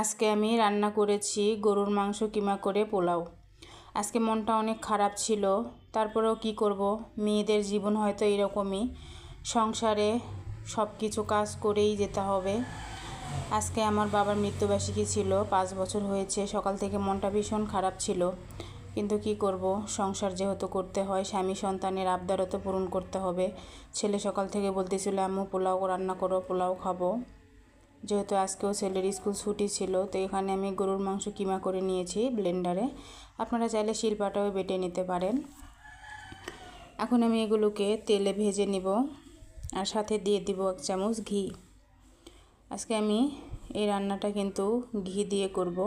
আজকে আমি রান্না করেছি গরুর মাংস কিমা করে পোলাও। আজকে মনটা অনেক খারাপ ছিল, তারপরেও কি করব? মেয়েদের জীবন হয়তো এরকমই। সংসারে সব কিছু কাজ করেই যেতে হবে। আজকে আমার বাবার মৃত্যুবার্ষিকী ছিল, পাঁচ বছর হয়েছে, সকাল থেকে মনটা ভীষণ খারাপ ছিল। কিন্তু কি করব? সংসার যেহেতু করতে হয়, স্বামী সন্তানের আবদারও তো পূরণ করতে হবে। ছেলে সকাল থেকে বলতেছিল, আম্মু, পোলাও রান্না করো, পোলাও খাব। যেহেতু আজকেও ছেলের স্কুল ছুটি ছিল, তো এখানে আমি গরুর মাংস কিমা করে নিয়েছি ব্লেন্ডারে আপনারা চাইলে শিলপাটাও বেটে নিতে পারেন। এখন আমি এগুলোকে তেলে ভেজে নিব আর সাথে দিয়ে দিব এক চামচ ঘি। আজকে আমি এই রান্নাটা কিন্তু ঘি দিয়ে করব।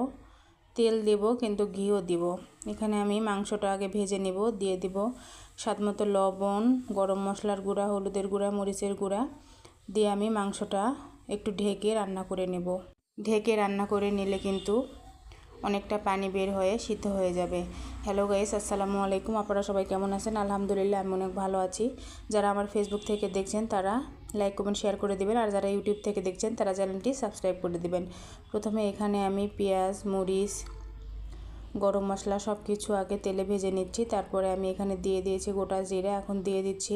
তেল দেব কিন্তু ঘিও দিব। এখানে আমি মাংসটা আগে ভেজে নিব, দিয়ে দিব স্বাদ মতো লবণ, গরম মশলার গুঁড়া, হলুদের গুঁড়া, মরিচের গুঁড়া। দিয়ে আমি মাংসটা একটু ঢেকে রান্না করে নেব। ঢেকে রান্না করে নিলে কিন্তু অনেকটা পানি বের হয়ে সিদ্ধ হয়ে যাবে। হ্যালো গাইস আসসালামু আলাইকুম। আপনারা সবাই কেমন আছেন? আলহামদুলিল্লাহ, আমি অনেক ভালো আছি। যারা আমার ফেসবুক থেকে দেখছেন, তারা লাইক কমেন্ট শেয়ার করে দেবেন। আর যারা ইউটিউব থেকে দেখছেন, তারা চ্যানেলটি সাবস্ক্রাইব করে দেবেন। প্রথমে এখানে আমি পেঁয়াজ, মরিচ গরম মশলা সব কিছু আগে তেলে ভেজে নিচ্ছি। তারপরে আমি এখানে দিয়ে দিয়েছি গোটা জিরা। এখন দিয়ে দিচ্ছি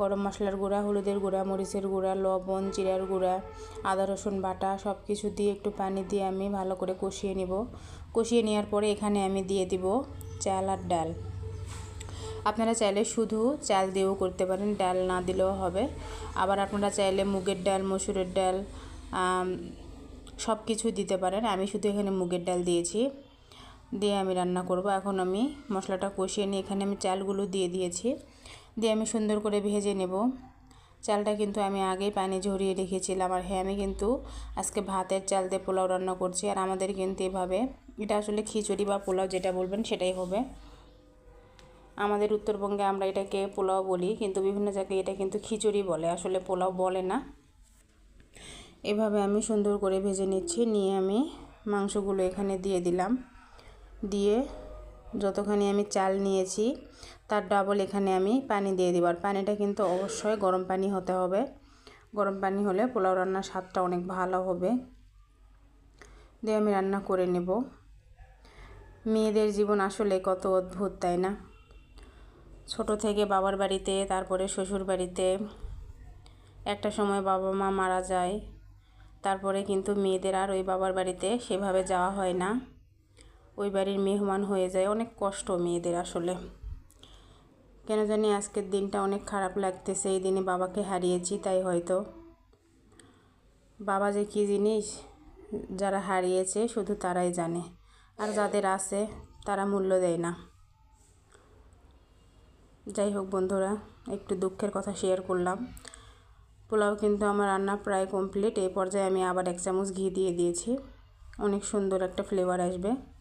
গরম মশলার গুঁড়া, হলুদের গুঁড়া, মরিচের গুঁড়া, লবণ, জিরার গুঁড়া, আদা, রসুন বাটা সব কিছু দিয়ে একটু পানি দিয়ে আমি ভালো করে কষিয়ে নিব। কষিয়ে নেওয়ার পরে এখানে আমি দিয়ে দিব চাল আর ডাল। আপনারা চাইলে শুধু চাল দিয়েও করতে পারেন, ডাল না দিলেও হবে। আবার আপনারা চাইলে মুগের ডাল, মসুরের ডাল সব কিছু দিতে পারেন। আমি শুধু এখানে মুগের ডাল দিয়েছি। দিয়ে আমি রান্না করব। এখন আমি মশলাটা কষিয়ে নিয়ে এখানে আমি চালগুলো দিয়ে দিয়েছি। দিয়ে আমি সুন্দর করে ভেজে নেব। চালটা কিন্তু আমি আগেই পানি ঝরিয়ে রেখেছিলাম আর হ্যাঁ আমি কিন্তু আজকে ভাতের চাল দিয়ে পোলাও রান্না করছি আর আমাদের কিন্তু এভাবে, এটা আসলে খিচুড়ি বা পোলাও যেটা বলবেন সেটাই হবে। আমাদের উত্তরবঙ্গে আমরা এটাকে পোলাও বলি, কিন্তু বিভিন্ন জায়গায় এটা কিন্তু খিচুড়ি বলে, আসলে পোলাও বলে না। এভাবে আমি সুন্দর করে ভেজে নিচ্ছি, নিয়ে আমি মাংসগুলো এখানে দিয়ে দিলাম। দিয়ে যতখানি আমি চাল নিয়েছি, তার ডাবল এখানে আমি পানি দিয়ে দিব। আর পানিটা কিন্তু অবশ্যই গরম পানি হতে হবে। গরম পানি হলে পোলাও রান্নার স্বাদটা অনেক ভালো হবে। দিয়ে আমি রান্না করে নেব। মেয়েদের জীবন আসলে কত অদ্ভুত, তাই না? ছোট থেকে বাবার বাড়িতে, তারপরে শ্বশুর বাড়িতে। একটা সময় বাবা মা মারা যায়, তারপরে কিন্তু মেয়েদের আর ওই বাবার বাড়িতে সেভাবে যাওয়া হয় না। ওই বাড়ির মেহমান হয়ে যায়। অনেক কষ্ট মেয়েদের আসলে। কেন জানি আজকের দিনটা অনেক খারাপ লাগতেছে। এই দিনে বাবাকে হারিয়েছি, তাই হয়তো। বাবা যে কী জিনিস? যারা হারিয়েছে, শুধু তারাই জানে। আর যাদের আছে, তারা মূল্য দেয় না। যাই হোক বন্ধুরা, একটু দুঃখের কথা শেয়ার করলাম। পোলাও কিন্তু আমার রান্না প্রায় কমপ্লিট এই পর্যায়ে আমি আবার এক চামচ ঘি দিয়ে দিয়েছি। অনেক সুন্দর একটা ফ্লেভার আসবে।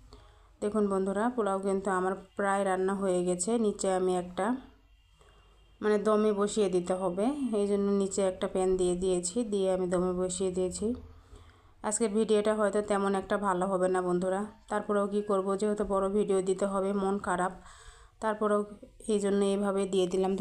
দেখুন বন্ধুরা, পোলাও কিন্তু আমার প্রায় রান্না হয়ে গেছে। নিচে আমি একটা মানে দমে বসিয়ে দিতে হবে। এই জন্য নিচে একটা প্যান দিয়ে দিয়েছি, দিয়ে আমি দমে বসিয়ে দিয়েছি। আজকের ভিডিওটা হয়তো তেমন একটা ভালো হবে না বন্ধুরা। তারপরেও কি করব, যেহেতু বড় ভিডিও দিতে হবে, মন খারাপ। তারপরেও এই জন্য এইভাবে দিয়ে দিলাম।